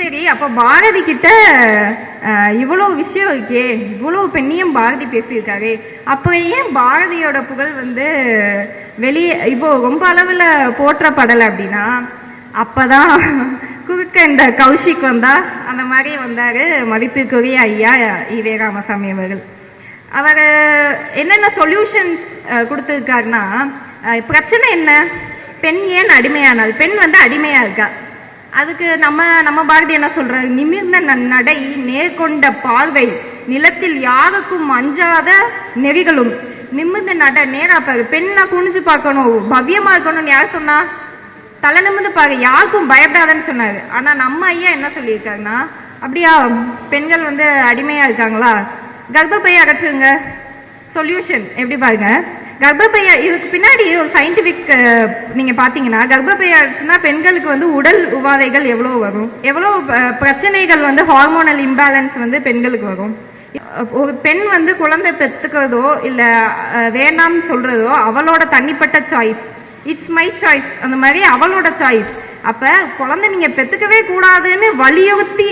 சரி அப்ப பாரதி கிட்ட இவ்வளோ இவ்வளவு விஷயம் இருக்கே இவ்வளவு பெண்ணியம் பாரதி பேசியிருக்காரு. அப்ப ஏன் பாரதியோட புகழ் வந்து வெளியே இப்போ ரொம்ப அளவுல போற்றப்படலை அப்படின்னா அப்பதான் குறுக்க இந்த கௌஷிக் வந்தா அந்த மாதிரி வந்தாரு மதிப்பிற்குரிய ஐயா ஈவே ராமசாமி அவர்கள். அவர் என்னென்ன சொல்யூஷன் கொடுத்துருக்காருன்னா பிரச்சனை என்ன? பெண் ஏன் அடிமையானாள் பெண் வந்து அடிமையா இருக்கா? அதுக்கு நம்ம நம்ம பாரதி என்ன சொல்ற நிமிர்ந்த நடை நேர்கொண்ட பார்வை நிலத்தில் யாருக்கும் அஞ்சாத நெறிகளும். நிமிர்ந்த நட நேரா பாரு. பெண்ணா குனிஞ்சு பார்க்கணும். பவ்யமா இருக்கணும்னு யார் சொன்னா? தலை நிமிர்ந்து பாரு. யாருக்கும் பயப்படாதன்னு சொன்னாரு. ஆனா நம்ம ஐயா என்ன சொல்லியிருக்காருன்னா அப்படியா பெண்கள் வந்து அடிமையா இருக்காங்களா? கர்ப்பப்பையை அகற்றுங்க. சொல்யூஷன் எப்படி பாருங்க? கர்ப்பப்பையா இதுக்கு பின்னாடி ஒரு சயின்டிபிக் நீங்க பாத்தீங்கன்னா கர்ப்பப்பைய அகற்றுனா பெண்களுக்கு வந்து உடல் உபாதைகள் எவ்வளவு வரும்? எவ்வளவு பிரச்சனைகள் வந்து ஹார்மோனல் இம்பேலன்ஸ் வந்து பெண்களுக்கு வரும்? ஒரு பெண் வந்து குழந்தை பெற்றுக்கிறதோ இல்ல வேணாம்னு சொல்றதோ அவளோட தனிப்பட்ட சாய்ஸ் இட்ஸ் மை சாய்ஸ் அந்த மாதிரி அவளோட சாய்ஸ் அப்ப குழந்தை நீங்க பெத்துக்கவே கூடாதுன்னு வலியுறுத்தி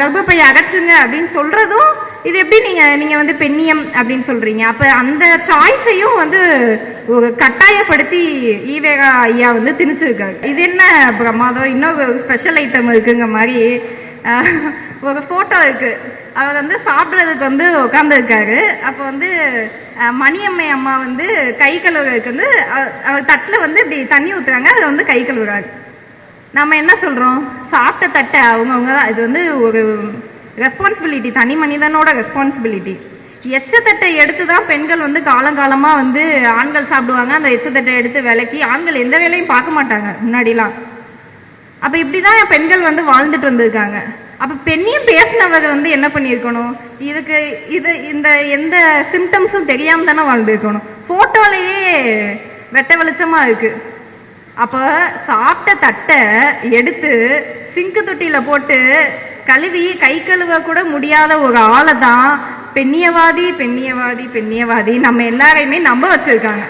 கர்ப்பப்பையை அகற்றுங்க அப்படின்னு சொல்றதும் இது எப்படி நீங்க நீங்க வந்து பெண்ணியம் அப்படின்னு சொல்றீங்க? அப்ப அந்த சாய்ஸையும் வந்து ஒரு கட்டாயப்படுத்தி ஈவேகா ஐயா வந்து திணிச்சிருக்காரு. இது என்ன பிரமாதம்? இன்னொரு ஸ்பெஷல் ஐட்டம் இருக்குங்க மாதிரி. ஒரு போட்டோ இருக்கு. அவர் வந்து சாப்பிட்றதுக்கு வந்து உட்காந்துருக்காரு அப்போ வந்து மணியம்மை அம்மா வந்து கை கழுவுறதுக்கு வந்து அவர் தட்டில் வந்து இப்படி தண்ணி ஊற்றுறாங்க அதை வந்து கை கழுவுறாரு. நம்ம என்ன சொல்கிறோம் சாப்பிட்ட தட்டை அவங்கவுங்க தான். இது வந்து ஒரு ரெஸ்பான்சிபிலிட்டி தனி மனிதனோட ரெஸ்பான்சிபிலிட்டி எச்சத்தட்டை எடுத்து தான் பெண்கள் வந்து காலங்காலமாக வந்து ஆண்கள் சாப்பிடுவாங்க. அந்த எச்சத்தட்டை எடுத்து விலக்கி ஆண்கள் எந்த வேலையும் பார்க்க மாட்டாங்க முன்னாடிலாம். அப்போ இப்படி தான் பெண்கள் வந்து வாழ்ந்துட்டு வந்திருக்காங்க. அப்போ பெண்ணையும் பேசினவர் வந்து என்ன பண்ணியிருக்கணும்? இதுக்கு இது இந்த எந்த சிம்டம்ஸும் தெரியாமல் தானே வாழ்ந்துருக்கணும். ஃபோட்டோலையே வெட்ட வெளிச்சமாக இருக்குது அப்போ சாப்பிட்ட தட்டை எடுத்து சிங்கு தொட்டியில் போட்டு கழுவி கை கழுவ கூட முடியாத ஒரு ஆளை தான் பெண்ணியவாதி பெண்ணியவாதி பெண்ணியவாதி. நம்ம எல்லாரையுமே நம்ப வச்சிருக்காங்க.